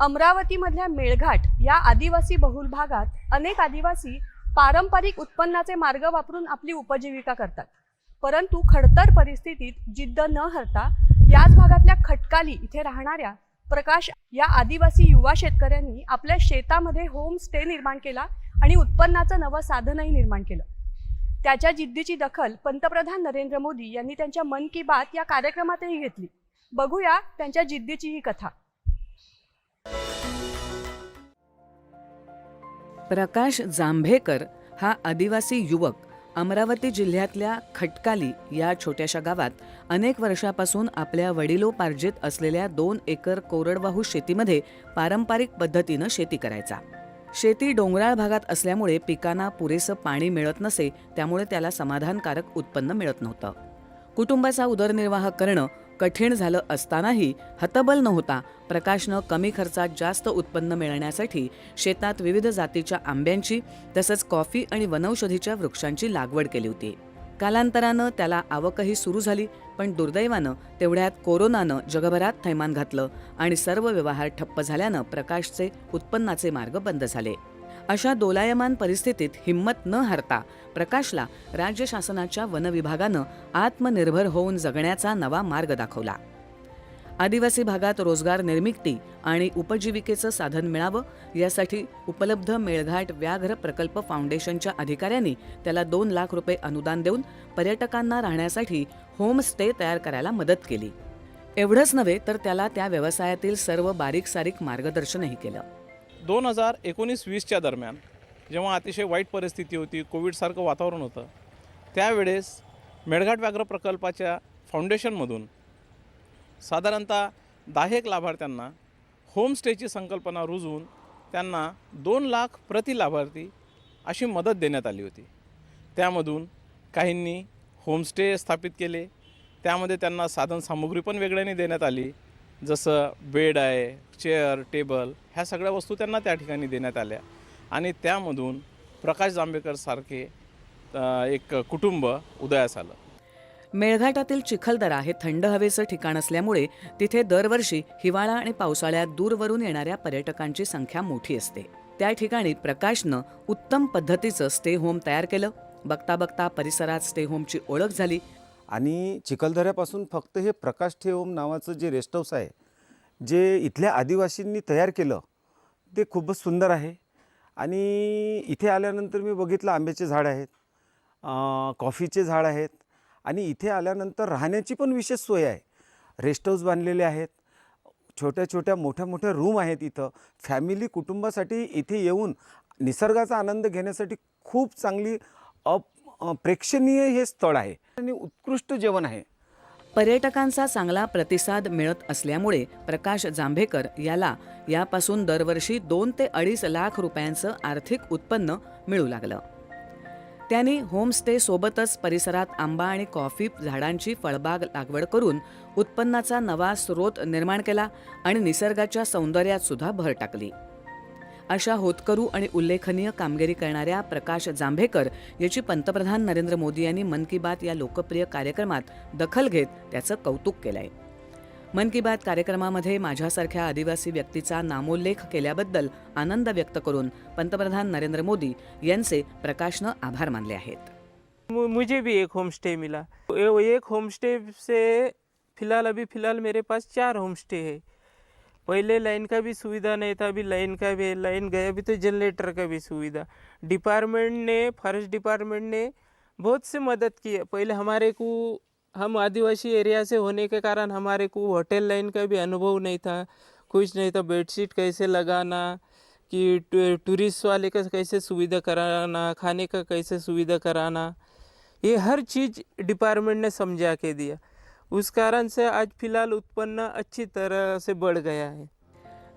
अमरावतीमधल्या मेळघाट या आदिवासी बहुल भागात अनेक आदिवासी पारंपरिक उत्पन्नाचे मार्ग वापरून आपली उपजीविका करतात. परंतु खडतर परिस्थितीत जिद्द न हरता याच भागातल्या खटकाली इथे राहणाऱ्या प्रकाश या आदिवासी युवा शेतकऱ्यांनी आपल्या शेतामध्ये होम स्टे निर्माण केला आणि उत्पन्नाचं नवं साधनही निर्माण केलं. त्याच्या जिद्दीची दखल पंतप्रधान नरेंद्र मोदी यांनी त्यांच्या मन की बात या कार्यक्रमातही घेतली. बघूया त्यांच्या जिद्दीची ही कथा. प्रकाश जांभेकर हा आदिवासी युवक अमरावती जिल्ह्यातल्या खटकाली या छोट्याशा गावात अनेक वर्षापासून आपल्या वडिलोपार्जित असलेल्या दोन एकर कोरडवाहू शेतीमध्ये पारंपरिक पद्धतीनं शेती करायचा. शेती डोंगराळ भागात असल्यामुळे पिकांना पुरेसं पाणी मिळत नसे त्यामुळे त्याला समाधानकारक उत्पन्न मिळत नव्हतं. कुटुंबाचा उदरनिर्वाह करणं कठीण झालं असतानाही हतबल नव्हता. प्रकाशनं कमी खर्चात जास्त उत्पन्न मिळण्यासाठी शेतात विविध जातीच्या आंब्यांची तसंच कॉफी आणि वनौषधीच्या वृक्षांची लागवड केली होती. कालांतरानं त्याला आवकही सुरू झाली पण दुर्दैवानं तेवढ्यात कोरोनानं जगभरात थैमान घातलं आणि सर्व व्यवहार ठप्प झाल्यानं प्रकाशचे उत्पन्नाचे मार्ग बंद झाले. अशा दोलायमान परिस्थितीत हिंमत न हरता प्रकाशला राज्य शासनाच्या वनविभागानं आत्मनिर्भर होऊन जगण्याचा नवा मार्ग दाखवला. आदिवासी भागात रोजगार निर्मिती आणि उपजीविकेचं साधन मिळावं यासाठी उपलब्ध मेळघाट व्याघ्र प्रकल्प फाउंडेशनच्या अधिकाऱ्यांनी त्याला दोन लाख रुपये अनुदान देऊन पर्यटकांना राहण्यासाठी होमस्टे तयार करायला मदत केली. एवढंच नव्हे तर त्याला त्या व्यवसायातील सर्व बारीक सारीक मार्गदर्शनही केलं. दोन हजार एकोणीस वीसच्या दरम्यान जेव्हा अतिशय वाईट परिस्थिती होती कोविडसारखं वातावरण होतं त्यावेळेस मेळघाट व्याघ्र प्रकल्पाच्या फाउंडेशनमधून साधारणतः दहा एक लाभार्थ्यांना होमस्टेची संकल्पना रुजवून त्यांना दोन लाख प्रति लाभार्थी अशी मदत देण्यात आली होती. त्यामधून काहींनी होमस्टे स्थापित केले त्यामध्ये त्यांना साधनसामुग्री पण वेगळ्याने देण्यात आली जसं बेड आहे चेअर टेबल ह्या सगळ्या वस्तू त्यांना त्या ठिकाणी देण्यात आल्या. आणि त्यामधून प्रकाश जांभेकरसारखे एक कुटुंब उदयास आलं. मेळघाटातील चिखलदरा हे थंड हवेचं ठिकाण असल्यामुळे तिथे दरवर्षी हिवाळा आणि पावसाळ्यात दूरवरून येणाऱ्या पर्यटकांची संख्या मोठी असते. त्या ठिकाणी प्रकाशनं उत्तम पद्धतीचं स्टे होम तयार केलं. बघता बघता परिसरात स्टे होमची ओळख झाली. आणि चिखलदऱ्यापासून फक्त हे प्रकाश ठेवम नावाचं जे रेस्ट हाऊस आहे जे इथल्या आदिवासींनी तयार केलं ते खूपच सुंदर आहे. आणि इथे आल्यानंतर मी बघितलं आंब्याचे झाड आहेत कॉफीचे झाड आहेत आणि इथे आल्यानंतर राहण्याची पण विशेष सोय आहे. रेस्ट हाऊस बांधलेले आहेत छोट्या छोट्या मोठ्या मोठ्या रूम आहेत इथं. फॅमिली कुटुंबासाठी इथे येऊन निसर्गाचा आनंद घेण्यासाठी खूप चांगली अप प्रेक्षणीय हे स्थळ आहे. आणि उत्कृष्ट जेवण आहे. पर्यटकांचा चांगला प्रतिसाद मिळत असल्यामुळे प्रकाश जांभेकर याला यापासून दरवर्षी दोन ते अडीच लाख रुपयांचं आर्थिक उत्पन्न मिळू लागलं. त्यांनी होमस्टे सोबतच परिसरात आंबा आणि कॉफी झाडांची फळबाग लागवड करून उत्पन्नाचा नवा स्रोत निर्माण केला आणि निसर्गाच्या सौंदर्यात सुद्धा भर टाकली. अशा होतकरू आणि उल्लेखनीय कामगिरी करणाऱ्या प्रकाश जांभेकर याची पंतप्रधान नरेंद्र मोदी यांनी मन की बात या लोकप्रिय कार्यक्रमात दखल घेत त्याचं कौतुक केलं आहे मन की बात कार्यक्रमामध्ये माझ्यासारख्या आदिवासी व्यक्तीचा नामोल्लेख केल्याबद्दल आनंद व्यक्त करून पंतप्रधान नरेंद्र मोदी यांचे प्रकाशनं आभार मानले आहेत. मु- मुझे भी एक होम स्टे मिला एक होम स्टे से फिलहाल अभी फिलहाल मेरे पास चार होम स्टे है. पहले लाइन का भी सुविधा नहीं था, अभी लाइन का भी, लाइन गया अभी तो जनरेटर का भी सुविधा। डिपार्टमेंट ने फॉरेस्ट डिपार्टमेंट ने बहुत से मदद की है। पहले हमारे को, हम आदिवासी एरिया से होने के कारण हमारे को होटल लाइन का भी अनुभव नहीं था। कुछ नहीं था बेडशीट कैसे लगाना, कि टूरिस्ट वाले का कैसे सुविधा कराना, खाने का कैसे सुविधा कराना, ये हर चीज़ डिपार्टमेंट ने समझा के दिया। उस कारण से आज फिलहाल उत्पन्न अच्छी तरह से बढ़ गया है.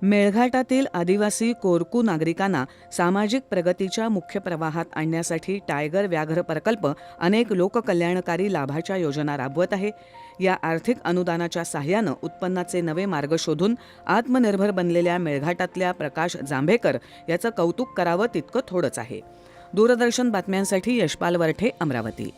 मेळघाटातील आदिवासी कोरकू नागरिकांना सामाजिक प्रगतीच्या मुख्य प्रवाहात आणण्यासाठी टायगर व्याघ्र प्रकल्प अनेक लोककल्याणकारी लाभाच्या योजना राबवत आहे. या आर्थिक अनुदानाच्या सहाय्यानं उत्पन्नाचे नवे मार्ग शोधून आत्मनिर्भर बनलेल्या मेळघाटातल्या प्रकाश जांभेकर याचं कौतुक करावं तितकं थोडंच आहे. दूरदर्शन बातम्यांसाठी यशपाल वरठे अमरावती.